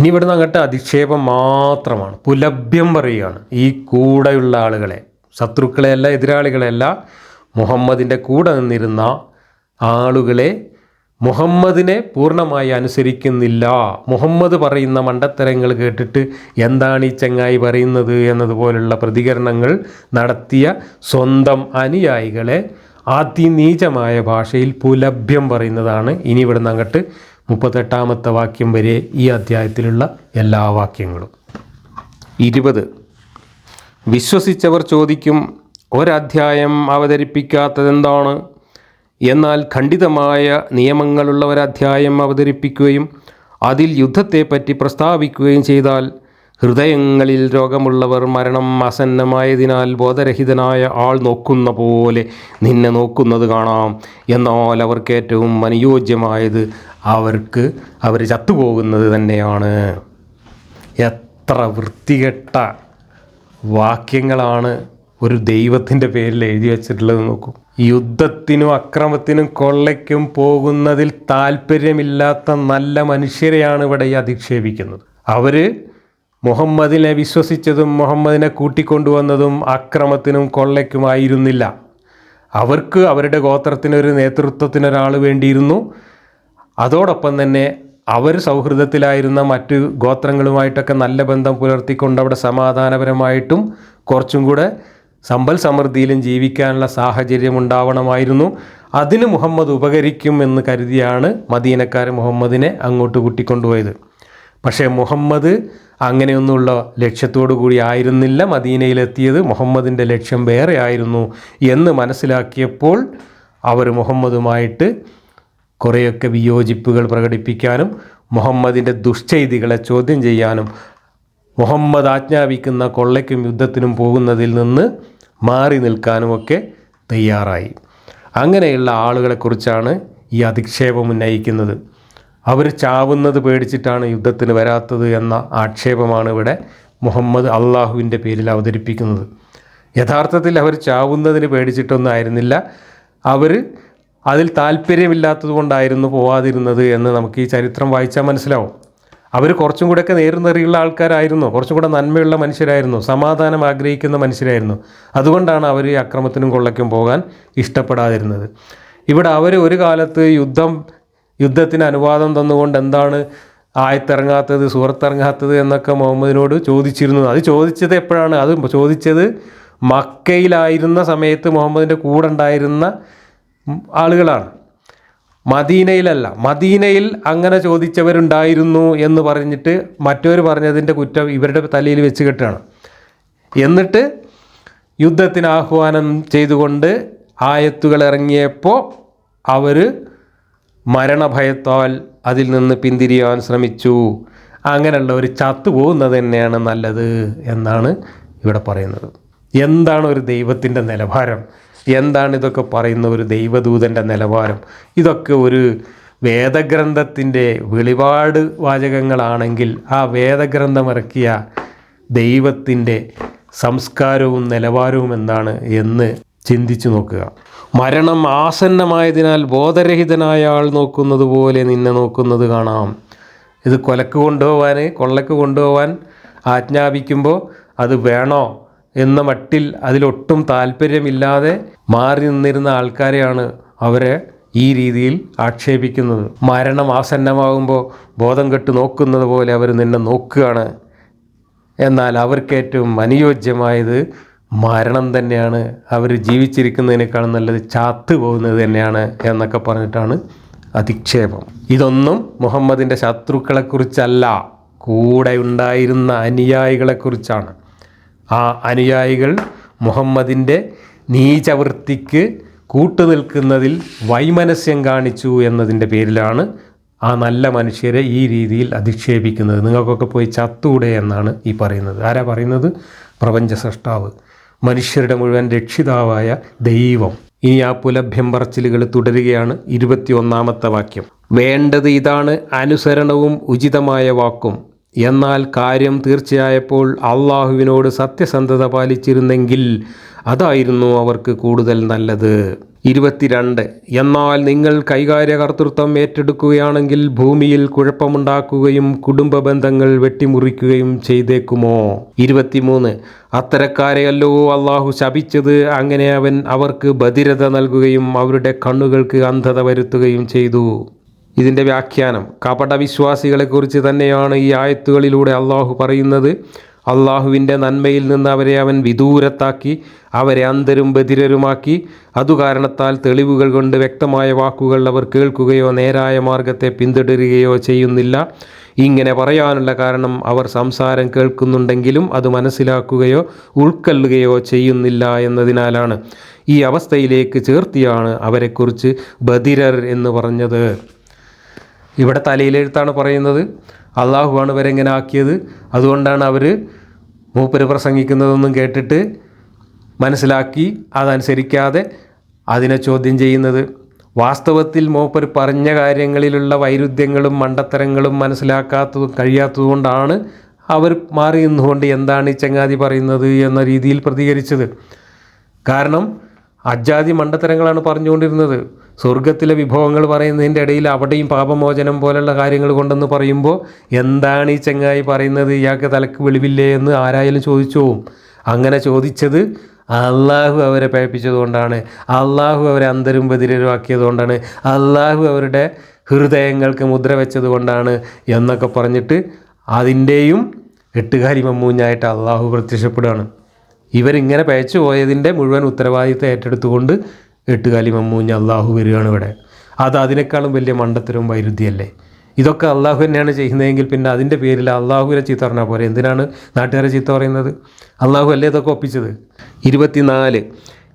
ഇനി ഇവിടുന്ന് അങ്ങോട്ട് അധിക്ഷേപം മാത്രമാണ്. പുലഭ്യം പറയുകയാണ്. ഈ കൂടെയുള്ള ആളുകളെ ശത്രുക്കളെയല്ല എതിരാളികളെയല്ല മുഹമ്മദിന്റെ കൂടെ നിന്നിരുന്ന ആളുകളെ മുഹമ്മദിനെ പൂർണമായി അനുസരിക്കുന്നില്ല. മുഹമ്മദ് പറയുന്ന മണ്ടത്തരങ്ങൾ കേട്ടിട്ട് എന്താണ് ഈ ചങ്ങായി പറയുന്നത് എന്നതുപോലുള്ള പ്രതികരണങ്ങൾ നടത്തിയ സ്വന്തം അനുയായികളെ അതിനീചമായ ഭാഷയിൽ പുലഭ്യം പറയുന്നതാണ്. ഇനി ഇവിടുന്ന് അങ്ങോട്ട് മുപ്പത്തെട്ടാമത്തെ വാക്യം വരെ ഈ അധ്യായത്തിലുള്ള എല്ലാ വാക്യങ്ങളും. ഇരുപത്. വിശ്വസിച്ചവർ ചോദിക്കും ഒരധ്യായം അവതരിപ്പിക്കാത്തതെന്താണ്? എന്നാൽ ഖണ്ഡിതമായ നിയമങ്ങളുള്ള ഒരധ്യായം അവതരിപ്പിക്കുകയും അതിൽ യുദ്ധത്തെപ്പറ്റി പ്രസ്താവിക്കുകയും ചെയ്താൽ ഹൃദയങ്ങളിൽ രോഗമുള്ളവർ മരണം ആസന്നമായതിനാൽ ബോധരഹിതനായ ആൾ നോക്കുന്ന പോലെ നിന്നെ നോക്കുന്നത് കാണാം. എന്നാൽ അവർക്ക് ഏറ്റവും അനുയോജ്യമായത് അവർക്ക് അവർ ചത്തുപോകുന്നത് തന്നെയാണ്. എത്ര വൃത്തികെട്ട വാക്യങ്ങളാണ് ഒരു ദൈവത്തിന്റെ പേരിൽ എഴുതി വച്ചിട്ടുള്ളത് നോക്കൂ. യുദ്ധത്തിനും അക്രമത്തിനും കൊള്ളയ്ക്കും പോകുന്നതിൽ താല്പര്യമില്ലാത്ത നല്ല മനുഷ്യരെയാണ് ഇവിടെ ഈ അധിക്ഷേപിക്കുന്നത്. അവർ മുഹമ്മദിനെ വിശ്വസിച്ചതും മുഹമ്മദിനെ കൂട്ടിക്കൊണ്ടുവന്നതും അക്രമത്തിനും കൊള്ളയ്ക്കുമായിരുന്നില്ല. അവർക്ക് അവരുടെ ഗോത്രത്തിനൊരു നേതൃത്വത്തിനൊരാൾ വേണ്ടിയിരുന്നു. അതോടൊപ്പം തന്നെ അവർ സൗഹൃദത്തിലായിരുന്ന മറ്റ് ഗോത്രങ്ങളുമായിട്ടൊക്കെ നല്ല ബന്ധം പുലർത്തിക്കൊണ്ട് അവിടെ സമാധാനപരമായിട്ടും കുറച്ചും കൂടെ സമ്പൽ സമൃദ്ധിയിലും ജീവിക്കാനുള്ള സാഹചര്യം ഉണ്ടാവണമായിരുന്നു. അതിന് മുഹമ്മദ് ഉപകരിക്കും എന്ന് കരുതിയാണ് മദീനക്കാർ മുഹമ്മദിനെ അങ്ങോട്ട് കൂട്ടിക്കൊണ്ടുപോയത്. പക്ഷേ മുഹമ്മദ് അങ്ങനെയൊന്നുള്ള ലക്ഷ്യത്തോടു കൂടി ആയിരുന്നില്ല മദീനയിലെത്തിയത്. മുഹമ്മദിന്റെ ലക്ഷ്യം വേറെ ആയിരുന്നു എന്ന് മനസ്സിലാക്കിയപ്പോൾ അവർ മുഹമ്മദുമായിട്ട് കുറേയൊക്കെ വിയോജിപ്പുകൾ പ്രകടിപ്പിക്കാനും മുഹമ്മദിന്റെ ദുഷ്ചെയ്തികളെ ചോദ്യം ചെയ്യാനും മുഹമ്മദ് ആജ്ഞാപിക്കുന്ന കൊള്ളയ്ക്കും യുദ്ധത്തിനും പോകുന്നതിൽ നിന്ന് മാറി നിൽക്കാനുമൊക്കെ തയ്യാറായി. അങ്ങനെയുള്ള ആളുകളെക്കുറിച്ചാണ് ഈ അധിക്ഷേപം ഉന്നയിക്കുന്നത്. അവർ ചാവുന്നത് പേടിച്ചിട്ടാണ് യുദ്ധത്തിന് വരാത്തത് എന്ന ആക്ഷേപമാണ് ഇവിടെ മുഹമ്മദ് അള്ളാഹുവിന്റെ പേരിൽ അവതരിപ്പിക്കുന്നത്. യഥാർത്ഥത്തിൽ അവർ ചാവുന്നതിന് പേടിച്ചിട്ടൊന്നും ആയിരുന്നില്ല. അവർ അതിൽ താല്പര്യമില്ലാത്തത് കൊണ്ടായിരുന്നു പോവാതിരുന്നത് എന്ന് നമുക്ക് ഈ ചരിത്രം വായിച്ചാൽ മനസ്സിലാവും. അവർ കുറച്ചും കൂടെയൊക്കെ നേരുന്നറിയുള്ള ആൾക്കാരായിരുന്നു. കുറച്ചും കൂടെ നന്മയുള്ള മനുഷ്യരായിരുന്നു. സമാധാനം ആഗ്രഹിക്കുന്ന മനുഷ്യരായിരുന്നു. അതുകൊണ്ടാണ് അവർ ഈ അക്രമത്തിനും കൊള്ളയ്ക്കും പോകാൻ ഇഷ്ടപ്പെടാതിരുന്നത്. ഇവിടെ അവർ ഒരു കാലത്ത് യുദ്ധം യുദ്ധത്തിന് അനുവാദം തന്നുകൊണ്ട് എന്താണ് ആയത്തിറങ്ങാത്തത് സുഹൃത്തിറങ്ങാത്തത് എന്നൊക്കെ മുഹമ്മദിനോട് ചോദിച്ചിരുന്നു അത് ചോദിച്ചത് എപ്പോഴാണ്? അത് ചോദിച്ചത് മക്കയിലായിരുന്ന സമയത്ത് മുഹമ്മദിന്റെ കൂടെ ഉണ്ടായിരുന്ന ആളുകളാണ്. മദീനയിലല്ല. മദീനയിൽ അങ്ങനെ ചോദിച്ചവരുണ്ടായിരുന്നു എന്ന് പറഞ്ഞിട്ട് മറ്റവർ പറഞ്ഞതിന്റെ കുറ്റം ഇവരുടെ തലയിൽ വെച്ച് കെട്ടുകയാണ് എന്നിട്ട് യുദ്ധത്തിന് ആഹ്വാനം ചെയ്തുകൊണ്ട് ആയത്തുകൾ ഇറങ്ങിയപ്പോൾ അവർ മരണഭയത്താൽ അതിൽ നിന്ന് പിന്തിരിയാൻ ശ്രമിച്ചു. അങ്ങനെയുള്ള ഒരു ചത്തുപോകുന്നത് തന്നെയാണ് നല്ലത് എന്നാണ് ഇവിടെ പറയുന്നത്. എന്താണ് ഒരു ദൈവത്തിന്റെ നിലവാരം? എന്താണ് ഇതൊക്കെ പറയുന്ന ഒരു ദൈവദൂതന്റെ നിലവാരം? ഇതൊക്കെ ഒരു വേദഗ്രന്ഥത്തിന്റെ വെളിപാട് വാചകങ്ങളാണെങ്കിൽ ആ വേദഗ്രന്ഥം ഇറക്കിയ ദൈവത്തിന്റെ സംസ്കാരവും നിലവാരവും എന്താണ് എന്ന് ചിന്തിച്ചു നോക്കുക. മരണം ആസന്നമായതിനാൽ ബോധരഹിതനായ ആൾ നോക്കുന്നത് പോലെ നിന്നെ നോക്കുന്നത് കാണാം. ഇത് കൊലക്ക് കൊണ്ടുപോകാൻ കൊള്ളക്ക് കൊണ്ടുപോകാൻ ആജ്ഞാപിക്കുമ്പോൾ അത് വേണോ? എന്ന മട്ടിൽ അതിലൊട്ടും താല്പര്യമില്ലാതെ മാറി നിന്നിരുന്ന ആൾക്കാരെയാണ് അവരെ ഈ രീതിയിൽ ആക്ഷേപിക്കുന്നത്. മരണം ആസന്നമാകുമ്പോൾ ബോധം കെട്ട് നോക്കുന്നത് പോലെ അവർ നിന്നെ നോക്കുകയാണ്. എന്നാൽ അവർക്ക് ഏറ്റവും അനുയോജ്യമായത് മരണം തന്നെയാണ്. അവർ ജീവിച്ചിരിക്കുന്നതിനേക്കാൾ നല്ലത് ചാത്തു പോകുന്നത് തന്നെയാണ് എന്നൊക്കെ പറഞ്ഞിട്ടാണ് അധിക്ഷേപം. ഇതൊന്നും മുഹമ്മദിന്റെ ശത്രുക്കളെക്കുറിച്ചല്ല. കൂടെ ഉണ്ടായിരുന്ന അനുയായികളെക്കുറിച്ചാണ്. ആ അനുയായികൾ മുഹമ്മദിന്റെ നീചവൃത്തിക്ക് കൂട്ടുനിൽക്കുന്നതിൽ വൈമനസ്യം കാണിച്ചു എന്നതിന്റെ പേരിലാണ് ആ നല്ല മനുഷ്യരെ ഈ രീതിയിൽ അധിക്ഷേപിക്കുന്നത്. നിങ്ങൾക്കൊക്കെ പോയി ചത്തൂടെ എന്നാണ് ഈ പറയുന്നത്. ആരാ പറയുന്നത്? പ്രപഞ്ച സൃഷ്ടാവ്. മനുഷ്യരുടെ മുഴുവൻ രക്ഷിതാവായ ദൈവം. ഇനി ആ പുലഭ്യം പറച്ചിലുകൾ തുടരുകയാണ് ഇരുപത്തിയൊന്നാമത്തെ വാക്യം. വേണ്ടത് ഇതാണ് അനുസരണവും ഉചിതമായ വാക്കും. എന്നാൽ കാര്യം തീർച്ചയായപ്പോൾ അള്ളാഹുവിനോട് സത്യസന്ധത പാലിച്ചിരുന്നെങ്കിൽ അതായിരുന്നു അവർക്ക് കൂടുതൽ നല്ലത്. ഇരുപത്തിരണ്ട്. എന്നാൽ നിങ്ങൾ കൈകാര്യകർത്തൃത്വം ഏറ്റെടുക്കുകയാണെങ്കിൽ ഭൂമിയിൽ കുഴപ്പമുണ്ടാക്കുകയും കുടുംബ ബന്ധങ്ങൾ വെട്ടിമുറിക്കുകയും ചെയ്തേക്കുമോ? ഇരുപത്തിമൂന്ന്. അത്തരക്കാരെയല്ലോ അള്ളാഹു ശപിച്ചത്. അങ്ങനെ അവൻ അവർക്ക് ബധിരത നൽകുകയും അവരുടെ കണ്ണുകൾക്ക് അന്ധത വരുത്തുകയും ചെയ്തു. ഇതിന്റെ വ്യാഖ്യാനം. കപടവിശ്വാസികളെക്കുറിച്ച് തന്നെയാണ് ഈ ആയത്തുകളിലൂടെ അള്ളാഹു പറയുന്നത്. അള്ളാഹുവിന്റെ നന്മയിൽ നിന്ന് അവരെ അവൻ വിദൂരത്താക്കി അവരെ അന്തരും ബധിരരുമാക്കി. അതുകാരണത്താൽ തെളിവുകൾ കൊണ്ട് വ്യക്തമായ വാക്കുകൾ അവർ കേൾക്കുകയോ നേരായ മാർഗത്തെ പിന്തുടരുകയോ ചെയ്യുന്നില്ല. ഇങ്ങനെ പറയാനുള്ള കാരണം അവർ സംസാരം കേൾക്കുന്നുണ്ടെങ്കിലും അത് മനസ്സിലാക്കുകയോ ഉൾക്കൊള്ളുകയോ ചെയ്യുന്നില്ല എന്നതിനാലാണ്. ഈ അവസ്ഥയിലേക്ക് ചേർത്തിയാണ് അവരെക്കുറിച്ച് ബധിരർ എന്ന് പറഞ്ഞത്. ഇവിടെ തലയിലെഴുത്താണ് പറയുന്നത്. അള്ളാഹുവാണ് ഇവരെങ്ങനെ ആക്കിയത്. അതുകൊണ്ടാണ് അവർ മൂപ്പര് പ്രസംഗിക്കുന്നതൊന്നും കേട്ടിട്ട് മനസ്സിലാക്കി അതനുസരിക്കാതെ അതിനെ ചോദ്യം ചെയ്യുന്നത്. വാസ്തവത്തിൽ മൂപ്പർ പറഞ്ഞ കാര്യങ്ങളിലുള്ള വൈരുദ്ധ്യങ്ങളും മണ്ടത്തരങ്ങളും മനസ്സിലാക്കാത്തതും കഴിയാത്തതുകൊണ്ടാണ് അവർ മാറി നിന്നുകൊണ്ട് എന്താണ് ഈ ചങ്ങാതി പറയുന്നത് എന്ന രീതിയിൽ പ്രതികരിച്ചത്. കാരണം അജാതി മണ്ടത്തരങ്ങളാണ് പറഞ്ഞുകൊണ്ടിരുന്നത്. സ്വർഗത്തിലെ വിഭവങ്ങൾ പറയുന്നതിന്റെ ഇടയിൽ അവിടെയും പാപമോചനം പോലുള്ള കാര്യങ്ങൾ കൊണ്ടെന്ന് പറയുമ്പോൾ എന്താണ് ഈ ചെങ്ങായി പറയുന്നത്? ഇയാൾക്ക് തലക്ക് വെളിവില്ലേ എന്ന് ആരായാലും ചോദിച്ചു? അങ്ങനെ ചോദിച്ചത് അള്ളാഹു അവരെ പേപ്പിച്ചതുകൊണ്ടാണ്. അള്ളാഹു അവരെ അന്തരും ബദിരരുമാക്കിയതുകൊണ്ടാണ് അള്ളാഹു അവരുടെ ഹൃദയങ്ങൾക്ക് മുദ്ര വെച്ചതുകൊണ്ടാണ് എന്നൊക്കെ പറഞ്ഞിട്ട് അതിന്റെയും എട്ടുകാരി മമ്മൂഞ്ഞായിട്ട് അള്ളാഹു പ്രത്യക്ഷപ്പെടുകയാണ്. ഇവരിങ്ങനെ പേച്ചു പോയതിന്റെ മുഴുവൻ ഉത്തരവാദിത്തം ഏറ്റെടുത്തുകൊണ്ട് എട്ടുകാലി മമ്മൂഞ്ഞ് അള്ളാഹു വരികയാണ് ഇവിടെ. അത് അതിനേക്കാളും വലിയ മണ്ടത്തരവും വൈരുദ്ധ്യല്ലേ ഇതൊക്കെ അള്ളാഹു തന്നെയാണ് ചെയ്യുന്നതെങ്കിൽ പിന്നെ അതിന്റെ പേരിൽ അള്ളാഹുവിനെ ചീത്ത പറഞ്ഞാൽ പോരെ? എന്തിനാണ് നാട്ടുകാരെ ചീത്ത പറയുന്നത്? അള്ളാഹു അല്ലേ ഇതൊക്കെ ഒപ്പിച്ചത്? ഇരുപത്തിനാല്.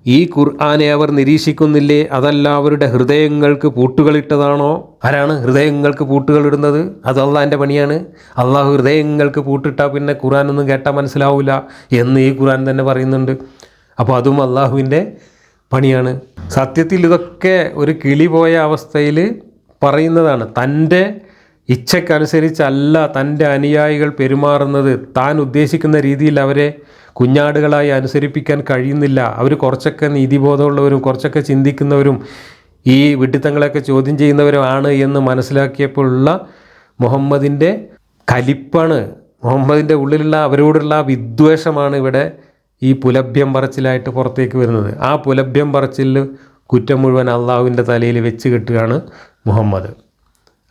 ഈ ഖുർആാനെ അവർ നിരീക്ഷിക്കുന്നില്ലേ? അതല്ല അവരുടെ ഹൃദയങ്ങൾക്ക് പൂട്ടുകളിട്ടതാണോ? ആരാണ് ഹൃദയങ്ങൾക്ക് പൂട്ടുകൾ ഇടുന്നത്? അത് അള്ളാഹിന്റെ പണിയാണ്. അള്ളാഹു ഹൃദയങ്ങൾക്ക് പൂട്ടിട്ടാൽ പിന്നെ ഖുർആാനൊന്നും കേട്ടാൽ മനസ്സിലാവില്ല എന്ന് ഈ ഖുർആൻ തന്നെ പറയുന്നുണ്ട്. അപ്പോൾ അതും അള്ളാഹുവിന്റെ പണിയാണ്. സത്യത്തിൽ ഇതൊക്കെ ഒരു കിളി പോയ അവസ്ഥയിൽ പറയുന്നതാണ്. തന്റെ ഇച്ഛക്കനുസരിച്ചല്ല തന്റെ അനുയായികൾ പെരുമാറുന്നത്. താൻ ഉദ്ദേശിക്കുന്ന രീതിയിൽ അവരെ കുഞ്ഞാടുകളായി അനുസരിപ്പിക്കാൻ കഴിയുന്നില്ല. അവർ കുറച്ചൊക്കെ നീതിബോധമുള്ളവരും കുറച്ചൊക്കെ ചിന്തിക്കുന്നവരും ഈ വിഡിത്തങ്ങളെയൊക്കെ ചോദ്യം ചെയ്യുന്നവരുമാണ് എന്ന് മനസ്സിലാക്കിയപ്പോഴുള്ള മുഹമ്മദിന്റെ കലിപ്പാണ്. മുഹമ്മദിന്റെ ഉള്ളിലുള്ള അവരോടുള്ള വിദ്വേഷമാണ് ഇവിടെ ഈ പുലഭ്യം പറച്ചിലായിട്ട് പുറത്തേക്ക് വരുന്നത്. ആ പുലഭ്യം പറച്ചിൽ കുറ്റം മുഴുവൻ അള്ളാഹുവിന്റെ തലയിൽ വെച്ച് കെട്ടുകയാണ് മുഹമ്മദ്.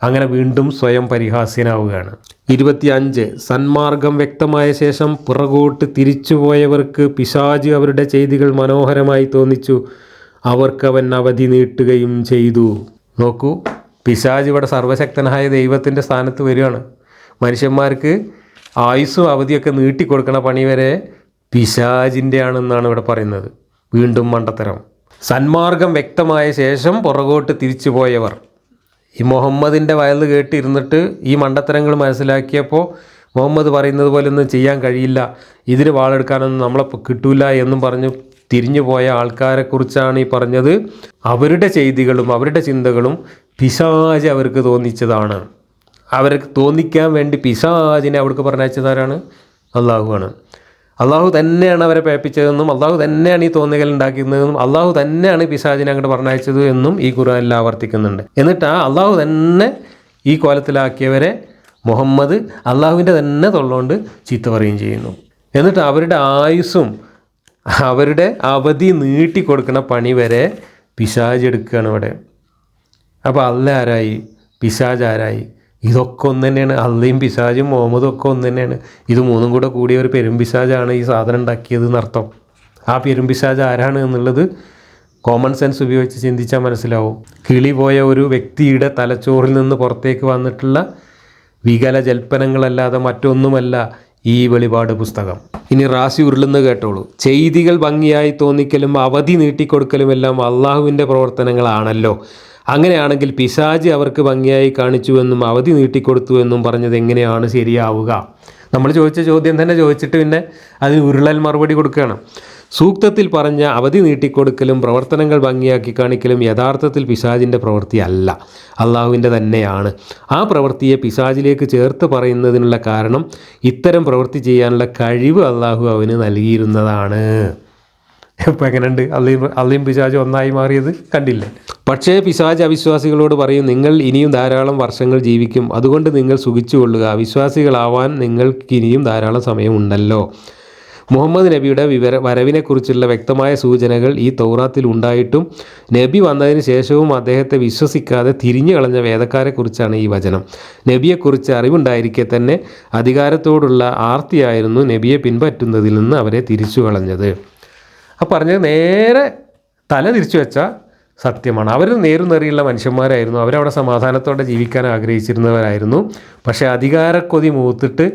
അങ്ങനെ വീണ്ടും സ്വയം പരിഹാസ്യനാവുകയാണ്. ഇരുപത്തിയഞ്ച് സന്മാർഗം വ്യക്തമായ ശേഷം പുറകോട്ട് തിരിച്ചുപോയവർക്ക് പിശാജ് അവരുടെ ചെയ്തികൾ മനോഹരമായി തോന്നിച്ചു. അവർക്ക് അവൻ അവധി നീട്ടുകയും ചെയ്തു. നോക്കൂ പിശാജ് ഇവിടെ സർവശക്തനായ ദൈവത്തിന്റെ സ്ഥാനത്ത് വരികയാണ്. മനുഷ്യന്മാർക്ക് ആയുസ്സും അവധിയൊക്കെ നീട്ടിക്കൊടുക്കണ പണി വരെ പിശാജിന്റെ ആണെന്നാണ് ഇവിടെ പറയുന്നത്. വീണ്ടും മണ്ടത്തരം. സന്മാർഗം വ്യക്തമായ ശേഷം പുറകോട്ട് തിരിച്ചു പോയവർ. ഈ മുഹമ്മദിന്റെ വയൽ കേട്ടിരുന്നിട്ട് ഈ മണ്ടത്തരങ്ങൾ മനസ്സിലാക്കിയപ്പോൾ മുഹമ്മദ് പറയുന്നത് പോലെ ഒന്നും ചെയ്യാൻ കഴിയില്ല. ഇതിന് വാളെടുക്കാനൊന്നും നമ്മളെ കിട്ടൂല എന്നും പറഞ്ഞു തിരിഞ്ഞു പോയ ആൾക്കാരെക്കുറിച്ചാണ് ഈ പറഞ്ഞത്. അവരുടെ ചെയ്തികളും അവരുടെ ചിന്തകളും പിശാജ് അവർക്ക് തോന്നിച്ചതാണ്. അവർക്ക് തോന്നിക്കാൻ വേണ്ടി പിശാജിനെ അവർക്ക് പറഞ്ഞയച്ചതാരാണ് അള്ളാഹുവാണ് അള്ളാഹു തന്നെയാണ് അവരെ പേപ്പിച്ചതെന്നും അള്ളാഹു തന്നെയാണ് ഈ തോന്നുകൾ ഉണ്ടാക്കുന്നതെന്നും അള്ളാഹു തന്നെയാണ് പിശാചിനെ അങ്ങോട്ട് പറഞ്ഞയച്ചത് എന്നും ഈ ഖുർആനിൽ ആവർത്തിക്കുന്നുണ്ട്. എന്നിട്ട് ആ അള്ളാഹു തന്നെ ഈ കോലത്തിലാക്കിയവരെ മുഹമ്മദ് അള്ളാഹുവിന്റെ തന്നെ തൊള്ളുകൊണ്ട് ചീത്ത പറയുകയും ചെയ്യുന്നു. എന്നിട്ട് അവരുടെ ആയുസ്സും അവരുടെ അവധി നീട്ടിക്കൊടുക്കുന്ന പണി വരെ പിശാജ് എടുക്കുകയാണ് ഇവിടെ. അപ്പോൾ അല്ല ആരായി? പിശാജ് ആരായി? ഇതൊക്കെ ഒന്ന് തന്നെയാണ് അള്ളയും പിശാജും മുഹമ്മദും ഒക്കെ ഒന്ന് തന്നെയാണ് ഇത് മൂന്നും കൂടെ കൂടിയ ഒരു പെരുംപിശാജാണ് ഈ സാധനം ഉണ്ടാക്കിയത് എന്നർത്ഥം. ആ പെരുംപിശാജ് ആരാണ് എന്നുള്ളത് കോമൺ സെൻസ് ഉപയോഗിച്ച് ചിന്തിച്ചാൽ മനസ്സിലാവും. കിളി പോയ ഒരു വ്യക്തിയുടെ തലച്ചോറിൽ നിന്ന് പുറത്തേക്ക് വന്നിട്ടുള്ള വികല ജൽപ്പനങ്ങളല്ലാതെ മറ്റൊന്നുമല്ല ഈ വെളിപാട് പുസ്തകം. ഇനി റാസി ഉരുളുന്ന കേട്ടോളൂ. ചെയ്തികൾ ഭംഗിയായി തോന്നിക്കലും അവധി നീട്ടിക്കൊടുക്കലും എല്ലാം അള്ളാഹുവിന്റെ പ്രവർത്തനങ്ങളാണല്ലോ. അങ്ങനെയാണെങ്കിൽ പിശാജ് അവർക്ക് ഭംഗിയായി കാണിച്ചുവെന്നും അവധി നീട്ടിക്കൊടുത്തുവെന്നും പറഞ്ഞത് എങ്ങനെയാണ് ശരിയാവുക? നമ്മൾ ചോദിച്ച ചോദ്യം തന്നെ ചോദിച്ചിട്ട് പിന്നെ അതിന് ഉരുളൽ മറുപടി കൊടുക്കുകയാണ്. സൂക്തത്തിൽ പറഞ്ഞ അവധി നീട്ടിക്കൊടുക്കലും പ്രവർത്തനങ്ങൾ ഭംഗിയാക്കി കാണിക്കലും യഥാർത്ഥത്തിൽ പിശാജിന്റെ പ്രവൃത്തി അല്ല. അള്ളാഹുവിന്റെ തന്നെയാണ്. ആ പ്രവൃത്തിയെ പിശാജിലേക്ക് ചേർത്ത് പറയുന്നതിനുള്ള കാരണം ഇത്തരം പ്രവൃത്തി ചെയ്യാനുള്ള കഴിവ് അള്ളാഹു അവന് നൽകിയിരുന്നതാണ്. ഇപ്പം എങ്ങനെയുണ്ട്? അള്ളിയും അള്ളിയും പിശാജ് ഒന്നായി മാറിയത് കണ്ടില്ല? പക്ഷേ പിശാജ് അവിശ്വാസികളോട് പറയും നിങ്ങൾ ഇനിയും ധാരാളം വർഷങ്ങൾ ജീവിക്കും. അതുകൊണ്ട് നിങ്ങൾ സുഖിച്ചുകൊള്ളുക. അവിശ്വാസികളാവാൻ നിങ്ങൾക്ക് ഇനിയും ധാരാളം സമയമുണ്ടല്ലോ. മുഹമ്മദ് നബിയുടെ വിവര വരവിനെക്കുറിച്ചുള്ള വ്യക്തമായ സൂചനകൾ ഈ തൗറാത്തിൽ ഉണ്ടായിട്ടും നബി വന്നതിന് ശേഷവും അദ്ദേഹത്തെ വിശ്വസിക്കാതെ തിരിഞ്ഞു കളഞ്ഞ വേദക്കാരെക്കുറിച്ചാണ് ഈ വചനം. നബിയെക്കുറിച്ച് അറിവുണ്ടായിരിക്കെ തന്നെ അധികാരത്തോടുള്ള ആർത്തിയായിരുന്നു നബിയെ പിൻപറ്റുന്നതിൽ നിന്ന് അവരെ തിരിച്ചു കളഞ്ഞത്. ആ പറഞ്ഞത് നേരെ തല തിരിച്ചു വെച്ച സത്യമാണ്. അവർ നേരും നേറിയുള്ള മനുഷ്യന്മാരായിരുന്നു. അവരവിടെ സമാധാനത്തോടെ ജീവിക്കാൻ ആഗ്രഹിച്ചിരുന്നവരായിരുന്നു. പക്ഷേ അധികാരക്കൊതി മൂത്തിട്ട്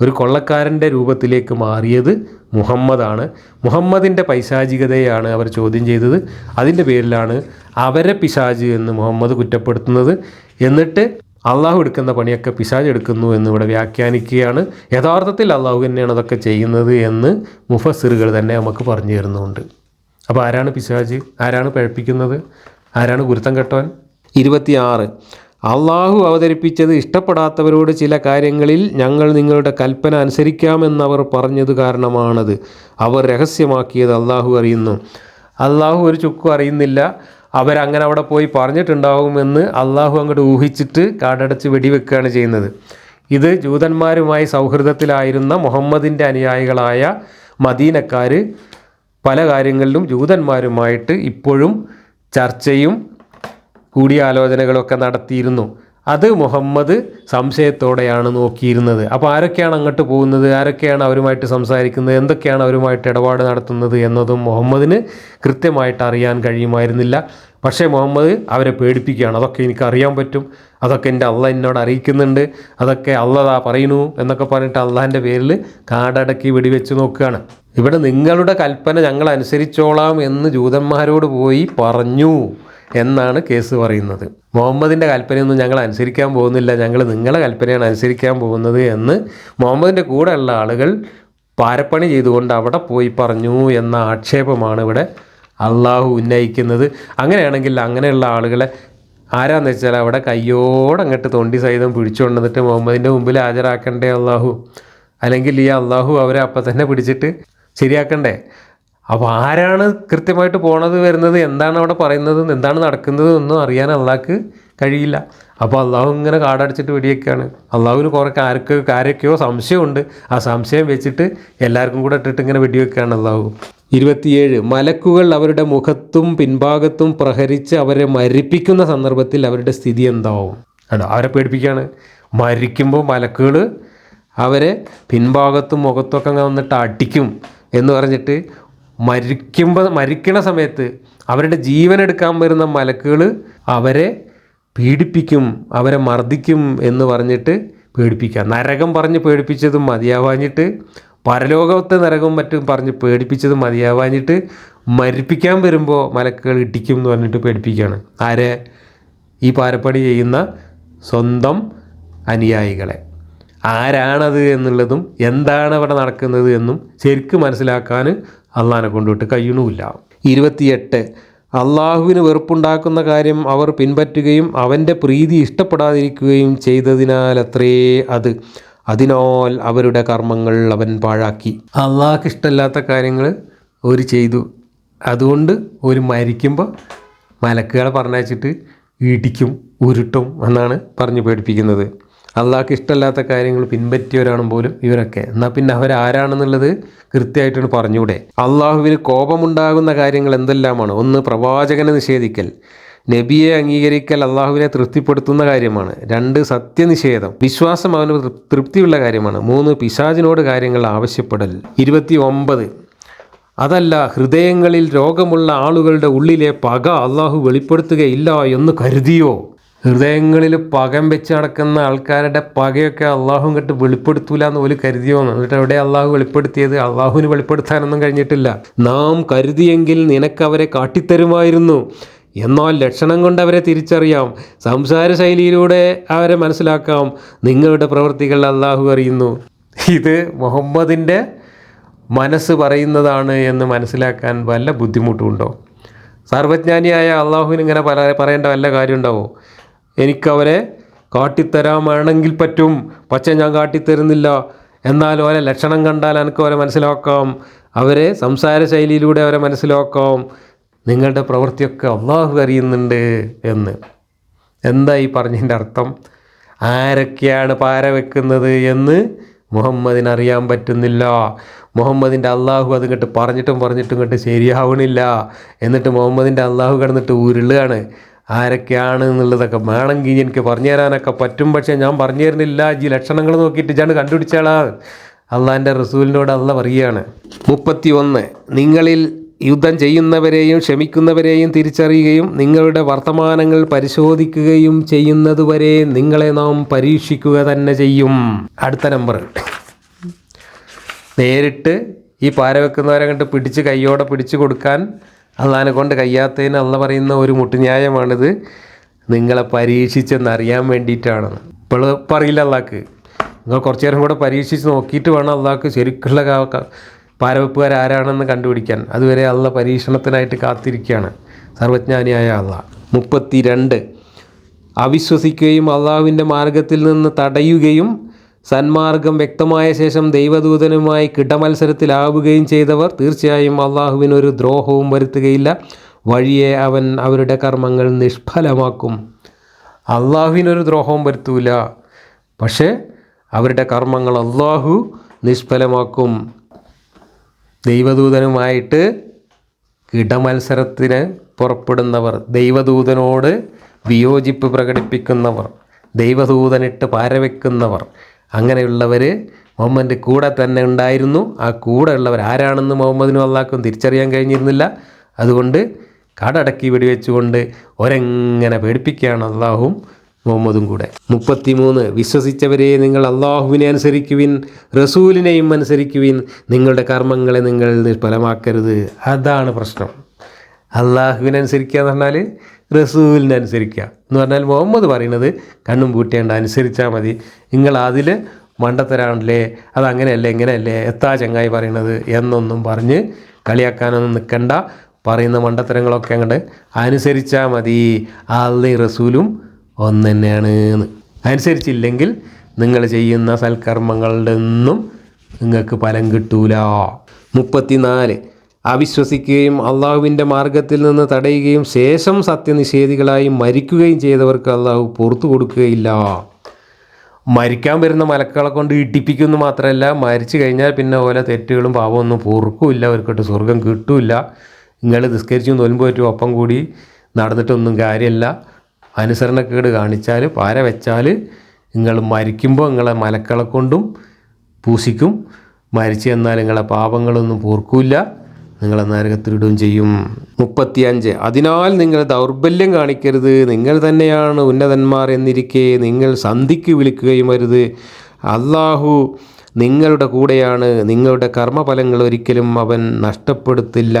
ഒരു കൊള്ളക്കാരന്റെ രൂപത്തിലേക്ക് മാറിയത് മുഹമ്മദാണ്. മുഹമ്മദിന്റെ പൈശാചികതയാണ് അവർ ചോദ്യം ചെയ്തത്. അതിന്റെ പേരിലാണ് അവരെ പിശാജ് എന്ന് മുഹമ്മദ് കുറ്റപ്പെടുത്തുന്നത്. എന്നിട്ട് അള്ളാഹു എടുക്കുന്ന പണിയൊക്കെ പിശാജ് എടുക്കുന്നു എന്ന് ഇവിടെ വ്യാഖ്യാനിക്കുകയാണ്. യഥാർത്ഥത്തിൽ അള്ളാഹു തന്നെയാണ് അതൊക്കെ ചെയ്യുന്നത് എന്ന് മുഫസിറുകൾ തന്നെ നമുക്ക് പറഞ്ഞു തരുന്നുണ്ട്. അപ്പോൾ ആരാണ് പിശാജ്? ആരാണ് പഴപ്പിക്കുന്നത്? ആരാണ് ഗുരുത്തം കെട്ടവൻ? ഇരുപത്തിയാറ്. അള്ളാഹു അവതരിപ്പിച്ചത് ഇഷ്ടപ്പെടാത്തവരോട് ചില കാര്യങ്ങളിൽ ഞങ്ങൾ നിങ്ങളുടെ കൽപ്പന അനുസരിക്കാമെന്നവർ പറഞ്ഞത് കാരണമാണത്. അവർ രഹസ്യമാക്കിയത് അള്ളാഹു അറിയുന്നു. അള്ളാഹു ഒരു ചുക്കും അറിയുന്നില്ല. അവരങ്ങനെ അവിടെ പോയി പറഞ്ഞിട്ടുണ്ടാവുമെന്ന് അള്ളാഹു അങ്ങോട്ട് ഊഹിച്ചിട്ട് കാടടച്ച് വെടിവെക്കുകയാണ് ചെയ്യുന്നത്. ഇത് ജൂതന്മാരുമായി സൗഹൃദത്തിലായിരുന്ന മുഹമ്മദിന്റെ അനുയായികളായ മദീനക്കാർ പല കാര്യങ്ങളിലും ജൂതന്മാരുമായിട്ട് ഇപ്പോഴും ചർച്ചയും കൂടിയാലോചനകളൊക്കെ നടത്തിയിരുന്നു. അത് മുഹമ്മദ് സംശയത്തോടെയാണ് നോക്കിയിരുന്നത്. അപ്പോൾ ആരൊക്കെയാണ് അങ്ങോട്ട് പോകുന്നത്? ആരൊക്കെയാണ് അവരുമായിട്ട് സംസാരിക്കുന്നത്? എന്തൊക്കെയാണ് അവരുമായിട്ട് ഇടപാട് നടത്തുന്നത് എന്നതും മുഹമ്മദിന് കൃത്യമായിട്ട് അറിയാൻ കഴിയുമായിരുന്നില്ല. പക്ഷേ മുഹമ്മദ് അവരെ പേടിപ്പിക്കുകയാണ്. അതൊക്കെ എനിക്ക് അറിയാൻ പറ്റും. അതൊക്കെ എന്റെ അള്ള എന്നോട് അറിയിക്കുന്നുണ്ട്. അതൊക്കെ അള്ളതാ പറയുന്നു എന്നൊക്കെ പറഞ്ഞിട്ട് അള്ളാഹിന്റെ പേരിൽ കാടടക്കി വെടിവെച്ച് നോക്കുകയാണ്. ഇവിടെ നിങ്ങളുടെ കൽപ്പന ഞങ്ങൾ അനുസരിച്ചോളാം എന്ന് ജൂതന്മാരോട് പോയി പറഞ്ഞു. എന്നാണ് കേസ് പറയുന്നത്. മുഹമ്മദിന്റെ കൽപ്പനയൊന്നും ഞങ്ങൾ അനുസരിക്കാൻ പോകുന്നില്ല. ഞങ്ങൾ നിങ്ങളെ കൽപ്പനയാണ് അനുസരിക്കാൻ പോകുന്നത് എന്ന് മുഹമ്മദിന്റെ കൂടെയുള്ള ആളുകൾ പാരപ്പണി ചെയ്തുകൊണ്ട് അവിടെ പോയി പറഞ്ഞു എന്ന ആക്ഷേപമാണ് ഇവിടെ അള്ളാഹു ഉന്നയിക്കുന്നത്. അങ്ങനെയാണെങ്കിൽ അങ്ങനെയുള്ള ആളുകളെ ആരാന്ന് വെച്ചാൽ അവിടെ കയ്യോടങ്ങട്ട് തൊണ്ടി സഹിതം പിടിച്ചുകൊണ്ടിട്ട് മുഹമ്മദിന്റെ മുമ്പിൽ ഹാജരാക്കണ്ടേ അള്ളാഹു? അല്ലെങ്കിൽ ഈ അള്ളാഹു അവരെ അപ്പം തന്നെ പിടിച്ചിട്ട് ശരിയാക്കണ്ടേ? അപ്പോൾ ആരാണ് കൃത്യമായിട്ട് പോണത് വരുന്നത് എന്താണ് അവിടെ പറയുന്നത് എന്താണ് നടക്കുന്നത് ഒന്നും അറിയാൻ അള്ളാഹ്ക്ക് കഴിയില്ല. അപ്പോൾ അള്ളാഹു ഇങ്ങനെ കാടടിച്ചിട്ട് വെടിയൊക്കെയാണ് അള്ളാഹുവിന് കുറേ ആരൊക്കെ ആരൊക്കെയോ സംശയമുണ്ട്. ആ സംശയം വെച്ചിട്ട് എല്ലാവർക്കും കൂടെ ഇട്ടിട്ട് ഇങ്ങനെ വെടിവെക്കുകയാണ് അള്ളാഹു. ഇരുപത്തിയേഴ് മലക്കുകൾ അവരുടെ മുഖത്തും പിൻഭാഗത്തും പ്രഹരിച്ച് അവരെ മരിപ്പിക്കുന്ന സന്ദർഭത്തിൽ അവരുടെ സ്ഥിതി എന്താവും? ആണോ അവരെ പേടിപ്പിക്കുകയാണ് മരിക്കുമ്പോൾ മലക്കുകൾ അവരെ പിൻഭാഗത്തും മുഖത്തൊക്കെ വന്നിട്ട് അടിക്കും എന്ന് പറഞ്ഞിട്ട് മരിക്കുമ്പോൾ മരിക്കണ സമയത്ത് അവരുടെ ജീവൻ എടുക്കാൻ വരുന്ന മലക്കുകൾ അവരെ പീഡിപ്പിക്കും അവരെ മർദ്ദിക്കും എന്ന് പറഞ്ഞിട്ട് പേടിപ്പിക്കുക. നരകം പറഞ്ഞ് പേടിപ്പിച്ചതും മതിയാവാഞ്ഞിട്ട് പരലോകത്തെ നരകവും മറ്റും പറഞ്ഞ് പേടിപ്പിച്ചതും മതിയാവാഞ്ഞിട്ട് മരിപ്പിക്കാൻ വരുമ്പോൾ മലക്കുകൾ ഇടിക്കും എന്ന് പറഞ്ഞിട്ട് പേടിപ്പിക്കുകയാണ്. ആരെ? ഈ പാരപ്പണി ചെയ്യുന്ന സ്വന്തം അനുയായികളെ. ആരാണത് എന്നുള്ളതും എന്താണ് അവിടെ നടക്കുന്നത് എന്നും ശരിക്കും മനസ്സിലാക്കാൻ അള്ളാഹിനെ കൊണ്ടുവിട്ട് കഴിയണമില്ല ഇരുപത്തിയെട്ട്. അള്ളാഹുവിന് വെറുപ്പുണ്ടാക്കുന്ന കാര്യം അവർ പിൻപറ്റുകയും അവന്റെ പ്രീതി ഇഷ്ടപ്പെടാതിരിക്കുകയും ചെയ്തതിനാലത്രേ അത്. അതിനാൽ അവരുടെ കർമ്മങ്ങൾ അവൻ പാഴാക്കി. അള്ളാഹ്ക്ക് ഇഷ്ടമല്ലാത്ത കാര്യങ്ങൾ ഒരു ചെയ്തു. അതുകൊണ്ട് ഒരു മരിക്കുമ്പോൾ മലക്കുകളെ പറഞ്ഞയച്ചിട്ട് ഇടിക്കും ഉരുട്ടും എന്നാണ് പറഞ്ഞു പേടിപ്പിക്കുന്നത്. അള്ളാഹ്ക്ക് ഇഷ്ടമല്ലാത്ത കാര്യങ്ങൾ പിൻപറ്റിയവരാണ് പോലും ഇവരൊക്കെ. എന്നാൽ പിന്നെ അവരാരാണെന്നുള്ളത് കൃത്യമായിട്ടാണ് പറഞ്ഞൂടെ അള്ളാഹുവിന് കോപമുണ്ടാകുന്ന കാര്യങ്ങൾ എന്തെല്ലാമാണ്? ഒന്ന് പ്രവാചകനെ നിഷേധിക്കൽ. നബിയെ അംഗീകരിക്കൽ അള്ളാഹുവിനെ തൃപ്തിപ്പെടുത്തുന്ന കാര്യമാണ്. രണ്ട് സത്യനിഷേധം. വിശ്വാസം അവന് തൃപ്തിയുള്ള കാര്യമാണ്. മൂന്ന് പിശാചിനോട് കാര്യങ്ങൾ ആവശ്യപ്പെടൽ. ഇരുപത്തി ഒമ്പത് അതല്ല ഹൃദയങ്ങളിൽ രോഗമുള്ള ആളുകളുടെ ഉള്ളിലെ പക അള്ളാഹു വെളിപ്പെടുത്തുകയില്ല എന്ന് കരുതിയോ? ഹൃദയങ്ങളിൽ പകം വെച്ച് നടക്കുന്ന ആൾക്കാരുടെ പകയൊക്കെ അള്ളാഹു കേട്ട് വെളിപ്പെടുത്തൂല എന്ന് പോലും കരുതിയോന്ന്. എന്നിട്ട് എവിടെ അള്ളാഹു വെളിപ്പെടുത്തിയത്? അള്ളാഹുവിന് വെളിപ്പെടുത്താനൊന്നും കഴിഞ്ഞിട്ടില്ല. നാം കരുതിയെങ്കിൽ നിനക്ക് അവരെ കാട്ടിത്തരുമായിരുന്നു. എന്നാൽ ലക്ഷണം കൊണ്ട് അവരെ തിരിച്ചറിയാം. സംസാര ശൈലിയിലൂടെ അവരെ മനസ്സിലാക്കാം. നിങ്ങളുടെ പ്രവൃത്തികൾ അള്ളാഹു അറിയുന്നു. ഇത് മുഹമ്മദിന്റെ മനസ്സ് പറയുന്നതാണ് എന്ന് മനസ്സിലാക്കാൻ വല്ല ബുദ്ധിമുട്ടുണ്ടോ? സർവജ്ഞാനിയായ അള്ളാഹുവിന് ഇങ്ങനെ പറയേണ്ട വല്ല കാര്യം ഉണ്ടാവോ എനിക്കവരെ കാട്ടിത്തരാമാണെങ്കിൽ പറ്റും. പക്ഷേ ഞാൻ കാട്ടിത്തരുന്നില്ല. എന്നാൽ ഓരെ ലക്ഷണം കണ്ടാൽ എനിക്ക് അവരെ മനസ്സിലാക്കാം. അവരെ സംസാര ശൈലിയിലൂടെ അവരെ മനസ്സിലാക്കാം. നിങ്ങളുടെ പ്രവൃത്തിയൊക്കെ അള്ളാഹു അറിയുന്നുണ്ട് എന്ന്. എന്താ ഈ പറഞ്ഞതിന്റെ അർത്ഥം? ആരൊക്കെയാണ് പാര വെക്കുന്നത് എന്ന് മുഹമ്മദിന് അറിയാൻ പറ്റുന്നില്ല. മുഹമ്മദിന്റെ അള്ളാഹു അത് ഇങ്ങോട്ട് പറഞ്ഞിട്ടും പറഞ്ഞിട്ടും ഇങ്ങോട്ട് ശരിയാവണില്ല. എന്നിട്ട് മുഹമ്മദിന്റെ അള്ളാഹു കിടന്നിട്ട് ഉരുളുകയാണ്. ആരൊക്കെയാണ് എന്നുള്ളതൊക്കെ വേണമെങ്കിൽ എനിക്ക് പറഞ്ഞു തരാനൊക്കെ പറ്റും. പക്ഷേ ഞാൻ പറഞ്ഞു തരുന്നില്ല. ഈ ലക്ഷണങ്ങൾ നോക്കിയിട്ട് ഞാൻ കണ്ടുപിടിച്ചാളാ. അള്ളാന്റെ റസൂലിനോട് അള്ള പറയുകയാണ്. മുപ്പത്തി ഒന്ന് നിങ്ങളിൽ യുദ്ധം ചെയ്യുന്നവരെയും ക്ഷമിക്കുന്നവരെയും തിരിച്ചറിയുകയും നിങ്ങളുടെ വർത്തമാനങ്ങൾ പരിശോധിക്കുകയും ചെയ്യുന്നതുവരെ നിങ്ങളെ നാം പരീക്ഷിക്കുക തന്നെ ചെയ്യും. അടുത്ത നമ്പർ. നേരിട്ട് ഈ പാര വെക്കുന്നവരെ കണ്ട് പിടിച്ച് കയ്യോടെ പിടിച്ചു കൊടുക്കാൻ അള്ളഹാനെ കൊണ്ട് കഴിയാത്തതിന് അള്ള പറയുന്ന ഒരു മുട്ടുന്യായമാണിത്. നിങ്ങളെ പരീക്ഷിച്ചെന്നറിയാൻ വേണ്ടിയിട്ടാണ്. ഇപ്പോൾ പറയില്ല അള്ളാക്ക്. നിങ്ങൾ കുറച്ചു നേരം കൂടെ പരീക്ഷിച്ച് നോക്കിയിട്ട് വേണം അള്ളാക്ക് ശരിക്കുള്ള പാരവെപ്പുകാർ ആരാണെന്ന് കണ്ടുപിടിക്കാൻ. അതുവരെ അള്ള പരീക്ഷണത്തിനായിട്ട് കാത്തിരിക്കുകയാണ്. സർവജ്ഞാനിയായ അള്ള. മുപ്പത്തി രണ്ട് അവിശ്വസിക്കുകയും അള്ളാഹുവിന്റെ മാർഗത്തിൽ നിന്ന് തടയുകയും സന്മാർഗം വ്യക്തമായ ശേഷം ദൈവദൂതനുമായി കിടമത്സരത്തിലാവുകയും ചെയ്തവർ തീർച്ചയായും അള്ളാഹുവിനൊരു ദ്രോഹവും വരുത്തുകയില്ല. വഴിയെ അവൻ അവരുടെ കർമ്മങ്ങൾ നിഷ്ഫലമാക്കും. അള്ളാഹുവിനൊരു ദ്രോഹവും വരുത്തൂല. പക്ഷേ അവരുടെ കർമ്മങ്ങൾ അള്ളാഹു നിഷ്ഫലമാക്കും. ദൈവദൂതനുമായിട്ട് കിടമത്സരത്തിന് പുറപ്പെടുന്നവർ ദൈവദൂതനോട് വിയോജിപ്പ് പ്രകടിപ്പിക്കുന്നവർ ദൈവദൂതനിട്ട് പാരവെക്കുന്നവർ അങ്ങനെയുള്ളവർ മുഹമ്മദിന്റെ കൂടെ തന്നെ ഉണ്ടായിരുന്നു. ആ കൂടെ ഉള്ളവർ ആരാണെന്ന് മുഹമ്മദിനും അള്ളാഹ്ക്കും തിരിച്ചറിയാൻ കഴിഞ്ഞിരുന്നില്ല. അതുകൊണ്ട് കടടക്കി വെടിവെച്ചുകൊണ്ട് ഒരെങ്ങനെ പേടിപ്പിക്കുകയാണ് അള്ളാഹും മുഹമ്മദും കൂടെ. മുപ്പത്തിമൂന്ന് വിശ്വസിച്ചവരെ നിങ്ങൾ അള്ളാഹുവിനെ അനുസരിക്കുവിൻ റസൂലിനെയും അനുസരിക്കുവിൻ. നിങ്ങളുടെ കർമ്മങ്ങളെ നിങ്ങൾ നിഷ്ഫലമാക്കരുത്. അതാണ് പ്രശ്നം. അള്ളാഹുവിനെ അനുസരിക്കുക എന്ന് പറഞ്ഞാൽ റസൂലിനെ അനുസരിക്കുക എന്ന് പറഞ്ഞാൽ മുഹമ്മദ് പറയുന്നത് കണ്ണും പൂട്ടേണ്ട അനുസരിച്ചാൽ മതി. നിങ്ങൾ അതിൽ മണ്ടത്തരാണല്ലേ അതങ്ങനെയല്ലേ ഇങ്ങനെയല്ലേ എത്താ ചങ്ങായി പറയണത് എന്നൊന്നും പറഞ്ഞ് കളിയാക്കാനൊന്നും നിൽക്കണ്ട. പറയുന്ന മണ്ടത്തരങ്ങളൊക്കെ അങ്ങോട്ട് അനുസരിച്ചാൽ മതി. അള്ളി റസൂലും ഒന്ന് തന്നെയാണ് അനുസരിച്ചില്ലെങ്കിൽ നിങ്ങൾ ചെയ്യുന്ന സൽക്കർമ്മങ്ങളുടെ നിന്നും നിങ്ങൾക്ക് ഫലം കിട്ടൂല. മുപ്പത്തിനാല്. അവിശ്വസിക്കുകയും അള്ളാഹുവിന്റെ മാർഗത്തിൽ നിന്ന് തടയുകയും ശേഷം സത്യനിഷേധികളായി മരിക്കുകയും ചെയ്തവർക്ക് അള്ളാഹു പുറത്തു കൊടുക്കുകയില്ല. മരിക്കാൻ വരുന്ന മലക്കളെ കൊണ്ട് ഇടിപ്പിക്കുന്നു മാത്രമല്ല മരിച്ചു കഴിഞ്ഞാൽ പിന്നെ ഓല തെറ്റുകളും പാപമൊന്നും പൊറുക്കുമില്ല അവർക്കിട്ട് സ്വർഗം കിട്ടൂല നിങ്ങൾ നിസ്കരിച്ചും പറ്റും ഒപ്പം കൂടി നടന്നിട്ടൊന്നും കാര്യമല്ല. അനുസരണക്കേട് കാണിച്ചാൽ പാര വെച്ചാൽ നിങ്ങൾ മരിക്കുമ്പോൾ നിങ്ങളെ മലക്കളെ കൊണ്ടും പൂശിക്കും. മരിച്ചു എന്നാൽ നിങ്ങളെ പാപങ്ങളൊന്നും പൂർക്കൂല നിങ്ങളെ നരകത്തിലിടുകയും ചെയ്യും. മുപ്പത്തിയഞ്ച്. അതിനാൽ നിങ്ങൾ ദൗർബല്യം കാണിക്കരുത്. നിങ്ങൾ തന്നെയാണ് ഉന്നതന്മാർ എന്നിരിക്കെ നിങ്ങൾ സന്ധിക്ക് വിളിക്കുകയും അരുത്. അള്ളാഹു നിങ്ങളുടെ കൂടെയാണ്. നിങ്ങളുടെ കർമ്മഫലങ്ങൾ ഒരിക്കലും അവൻ നഷ്ടപ്പെടുത്തില്ല.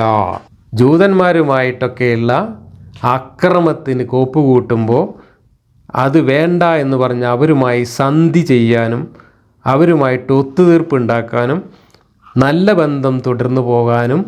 ജൂതന്മാരുമായിട്ടൊക്കെയുള്ള അക്രമത്തിന് കോപ്പ് കൂട്ടുമ്പോൾ അത് വേണ്ട എന്ന് പറഞ്ഞ് അവരുമായി സന്ധി ചെയ്യാനും അവരുമായിട്ട് ഒത്തുതീർപ്പുണ്ടാക്കാനും നല്ല ബന്ധം തുടർന്നു പോകാനും